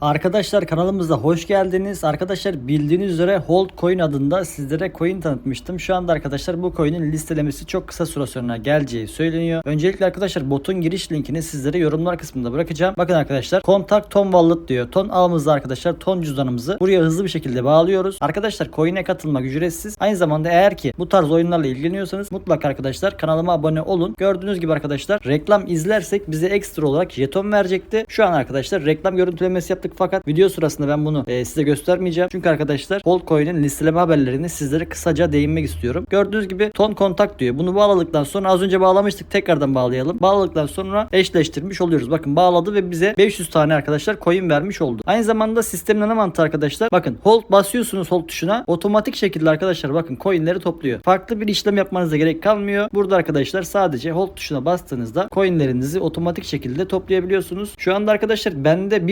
Arkadaşlar kanalımıza hoş geldiniz. Arkadaşlar bildiğiniz üzere Hold Coin adında sizlere coin tanıtmıştım. Şu anda arkadaşlar bu coin'in listelemesi çok kısa süre sonra geleceği söyleniyor. Öncelikle arkadaşlar botun giriş linkini sizlere yorumlar kısmında bırakacağım. Bakın arkadaşlar kontak ton wallet diyor. Ton ağımızda arkadaşlar ton cüzdanımızı buraya hızlı bir şekilde bağlıyoruz. Arkadaşlar coin'e katılmak ücretsiz. Aynı zamanda eğer ki bu tarz oyunlarla ilgileniyorsanız mutlaka arkadaşlar kanalıma abone olun. Gördüğünüz gibi arkadaşlar reklam izlersek bize ekstra olarak jeton verecekti. Şu an arkadaşlar reklam görüntülemesi yaptık fakat video sırasında ben bunu e, size göstermeyeceğim. Çünkü arkadaşlar Coin'in listeleme haberlerini sizlere kısaca değinmek istiyorum. Gördüğünüz gibi ton kontak diyor. Bunu bağladıktan sonra az önce bağlamıştık. Tekrardan bağlayalım. Bağladıktan sonra eşleştirmiş oluyoruz. Bakın bağladı ve bize 500 tane arkadaşlar coin vermiş oldu. Aynı zamanda sistemin ana mantığı arkadaşlar. Bakın hold basıyorsunuz hold tuşuna. Otomatik şekilde arkadaşlar bakın coinleri topluyor. Farklı bir işlem yapmanıza gerek kalmıyor. Burada arkadaşlar sadece hold tuşuna bastığınızda coinlerinizi otomatik şekilde toplayabiliyorsunuz. Şu anda arkadaşlar bende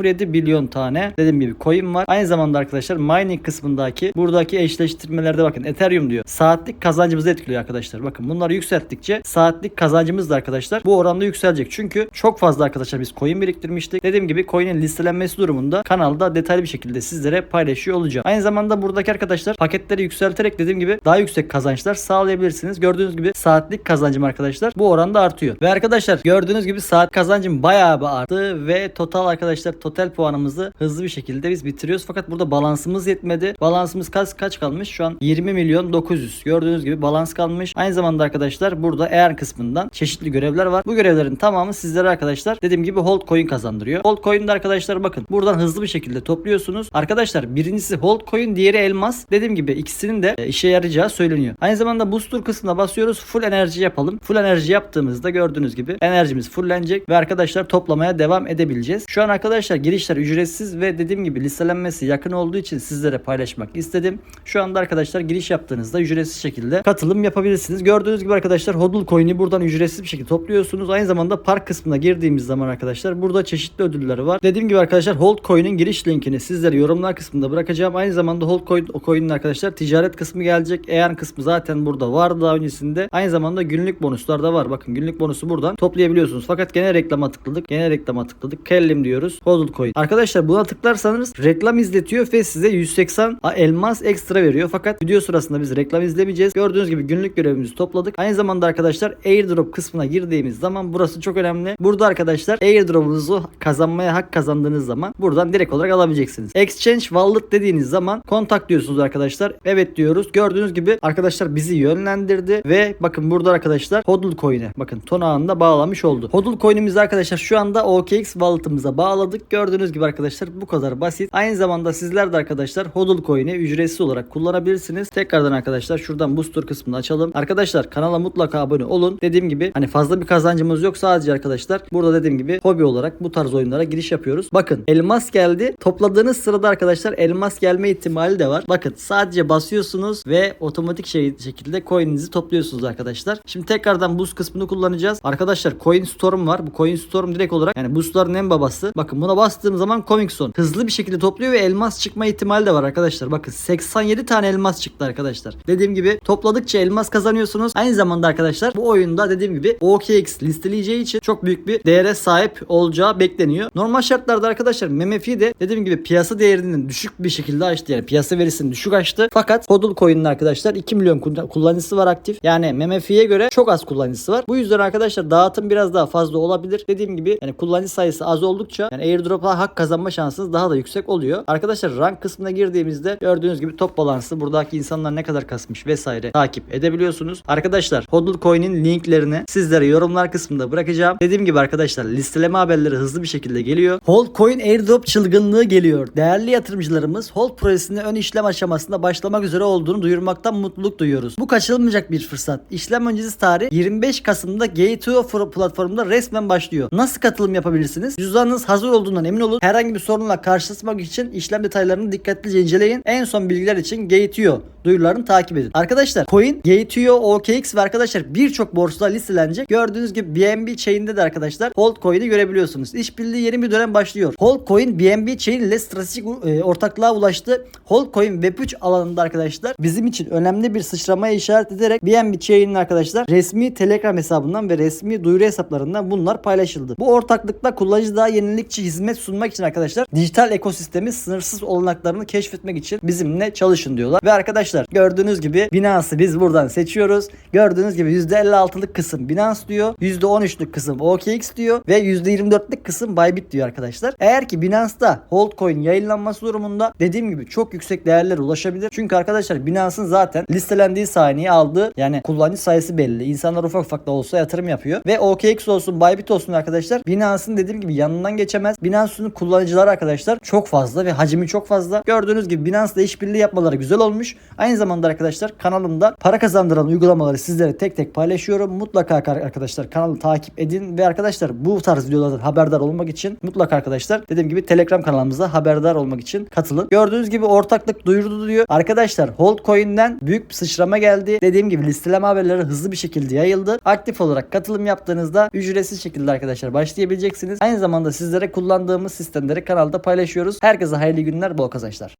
1.07 milyon tane dediğim gibi coin var. Aynı zamanda arkadaşlar mining kısmındaki buradaki eşleştirmelerde bakın Ethereum diyor. Saatlik kazancımızı etkiliyor arkadaşlar. Bakın bunları yükselttikçe saatlik kazancımız da arkadaşlar bu oranda yükselecek. Çünkü çok fazla arkadaşlar biz coin biriktirmiştik. Dediğim gibi coin'in listelenmesi durumunda kanalda detaylı bir şekilde sizlere paylaşıyor olacağım. Aynı zamanda buradaki arkadaşlar paketleri yükselterek dediğim gibi daha yüksek kazançlar sağlayabilirsiniz. Gördüğünüz gibi saatlik kazancım arkadaşlar bu oranda artıyor. Ve arkadaşlar gördüğünüz gibi saat kazancım bayağı bir arttı ve total arkadaşlar total puanımızı hızlı bir şekilde biz bitiriyoruz. Fakat burada balansımız yetmedi. Balansımız kaç kaç kalmış? Şu an 20 milyon 900. Gördüğünüz gibi balans kalmış. Aynı zamanda arkadaşlar burada eğer kısmından çeşitli görevler var. Bu görevlerin tamamı sizlere arkadaşlar dediğim gibi hold coin kazandırıyor. Hold coin'de arkadaşlar bakın buradan hızlı bir şekilde topluyorsunuz. Arkadaşlar birincisi hold coin diğeri elmas. Dediğim gibi ikisinin de işe yarayacağı söyleniyor. Aynı zamanda booster kısmına basıyoruz. Full enerji yapalım. Full enerji yaptığımızda gördüğünüz gibi enerjimiz fullenecek ve arkadaşlar toplamaya devam edebileceğiz. Şu an arkadaşlar girişler ücretsiz ve dediğim gibi listelenmesi yakın olduğu için sizlere paylaşmak istedim. Şu anda arkadaşlar giriş yaptığınızda ücretsiz şekilde katılım yapabilirsiniz. Gördüğünüz gibi arkadaşlar hodl coin'i buradan ücretsiz bir şekilde topluyorsunuz. Aynı zamanda park kısmına girdiğimiz zaman arkadaşlar burada çeşitli ödülleri var. Dediğim gibi arkadaşlar hold coin'in giriş linkini sizlere yorumlar kısmında bırakacağım. Aynı zamanda hold coin o coin'in arkadaşlar ticaret kısmı gelecek. Eğer kısmı zaten burada vardı daha öncesinde. Aynı zamanda günlük bonuslar da var. Bakın günlük bonusu buradan toplayabiliyorsunuz. Fakat gene reklama tıkladık. Gene reklama tıkladık. Kellim diyoruz. Hodl coin. Arkadaşlar buna tıklarsanız reklam izletiyor ve size 180 elmas ekstra veriyor. Fakat video sırasında biz reklam izlemeyeceğiz. Gördüğünüz gibi günlük görevimizi topladık. Aynı zamanda arkadaşlar airdrop kısmına girdiğimiz zaman burası çok önemli. Burada arkadaşlar airdrop'unuzu kazanmaya hak kazandığınız zaman buradan direkt olarak alabileceksiniz. Exchange wallet dediğiniz zaman kontak diyorsunuz arkadaşlar. Evet diyoruz. Gördüğünüz gibi arkadaşlar bizi yönlendirdi ve bakın burada arkadaşlar hodl coin'e bakın ton ağında bağlamış oldu. Hodl coin'imizi arkadaşlar şu anda OKX wallet'ımıza bağladık. Gördüğünüz gibi arkadaşlar bu kadar basit. Aynı zamanda sizler de arkadaşlar hodl coin'i ücretsiz olarak kullanabilirsiniz. Tekrardan arkadaşlar şuradan booster kısmını açalım. Arkadaşlar kanala mutlaka abone olun. Dediğim gibi hani fazla bir kazancımız yok sadece arkadaşlar. Burada dediğim gibi hobi olarak bu tarz oyunlara giriş yapıyoruz. Bakın elmas geldi. Topladığınız sırada arkadaşlar elmas gelme ihtimali de var. Bakın sadece basıyorsunuz ve otomatik şey, şekilde coin'inizi topluyorsunuz arkadaşlar. Şimdi tekrardan boost kısmını kullanacağız. Arkadaşlar coin storm var. Bu coin storm direkt olarak yani boostların en babası. Bakın buna bastığım zaman comic zone hızlı bir şekilde topluyor ve elmas çıkma ihtimali de var arkadaşlar. Bakın 87 tane elmas çıktı arkadaşlar. Dediğim gibi topladıkça elmas kazanıyorsunuz. Aynı zamanda arkadaşlar bu oyunda dediğim gibi OKX listeleyeceği için çok büyük bir değere sahip olacağı bekleniyor. Normal şartlarda arkadaşlar MMF'i de dediğim gibi piyasa değerinin düşük bir şekilde açtı. Yani piyasa verisini düşük açtı. Fakat HODL coin'in arkadaşlar 2 milyon kullanıcısı var aktif. Yani MMF'ye göre çok az kullanıcısı var. Bu yüzden arkadaşlar dağıtım biraz daha fazla olabilir. Dediğim gibi yani kullanıcı sayısı az oldukça yani airdrop'a hak kazanma şansınız daha da yüksek oluyor. Arkadaşlar rank kısmına girdiğimizde gördüğünüz gibi top balansı buradaki insanlar ne kadar kasmış vesaire takip edebiliyorsunuz. Arkadaşlar HODL coin'in linklerini sizlere yorumlar kısmında bırakacağım. Dediğim gibi arkadaşlar listeleme haberleri hızlı bir şekilde geliyor. Hold coin airdrop çılgınlığı geliyor. Değerli yatırımcılarımız hold projesinin ön işlem aşamasında başlamak üzere olduğunu duyurmaktan mutluluk duyuyoruz. Bu kaçırılmayacak bir fırsat. İşlem öncesi tarih 25 Kasım'da Gate2 platformunda resmen başlıyor. Nasıl katılım yapabilirsiniz? Cüzdanınız hazır olduğundan emin olun. Herhangi bir sorunla karşılaşmak için işlem detaylarını dikkatlice inceleyin. En son bilgiler için Gate2 duyurularını takip edin. Arkadaşlar coin, Gate2, OKX ve arkadaşlar birçok borsada listelenecek. Gördüğünüz gibi BNB chain'de de arkadaşlar hold coin'i görebiliyorsunuz. İşbirliği yeni bir dönem başlıyor. Hold coin BNB chain ile stratejik e, ortaklığa ulaştı. Hold coin Web3 alanında arkadaşlar bizim için önemli bir sıçramaya işaret ederek BNB chain'in arkadaşlar resmi Telegram hesabından ve resmi duyuru hesaplarından bunlar paylaşıldı. Bu ortaklıkta kullanıcı daha yenilikçi hizmet hizmet sunmak için arkadaşlar dijital ekosistemi sınırsız olanaklarını keşfetmek için bizimle çalışın diyorlar. Ve arkadaşlar gördüğünüz gibi Binance'ı biz buradan seçiyoruz. Gördüğünüz gibi %56'lık kısım Binance diyor. %13'lük kısım OKX diyor. Ve %24'lük kısım Bybit diyor arkadaşlar. Eğer ki Binance'da hold coin yayınlanması durumunda dediğim gibi çok yüksek değerlere ulaşabilir. Çünkü arkadaşlar Binance'ın zaten listelendiği saniye aldığı yani kullanıcı sayısı belli. İnsanlar ufak ufak da olsa yatırım yapıyor. Ve OKX olsun Bybit olsun arkadaşlar Binance'ın dediğim gibi yanından geçemez. Binance'ın kullanıcıları arkadaşlar çok fazla ve hacmi çok fazla. Gördüğünüz gibi Binance'la işbirliği yapmaları güzel olmuş. Aynı zamanda arkadaşlar kanalımda para kazandıran uygulamaları sizlere tek tek paylaşıyorum. Mutlaka arkadaşlar kanalı takip edin ve arkadaşlar bu tarz videolardan haberdar olmak için mutlaka arkadaşlar dediğim gibi Telegram kanalımıza haberdar olmak için katılın. Gördüğünüz gibi ortaklık duyurdu diyor. Arkadaşlar Holdcoin'den büyük bir sıçrama geldi. Dediğim gibi listeleme haberleri hızlı bir şekilde yayıldı. Aktif olarak katılım yaptığınızda ücretsiz şekilde arkadaşlar başlayabileceksiniz. Aynı zamanda sizlere kullandığımız sistemleri kanalda paylaşıyoruz. Herkese hayırlı günler, bol kazançlar.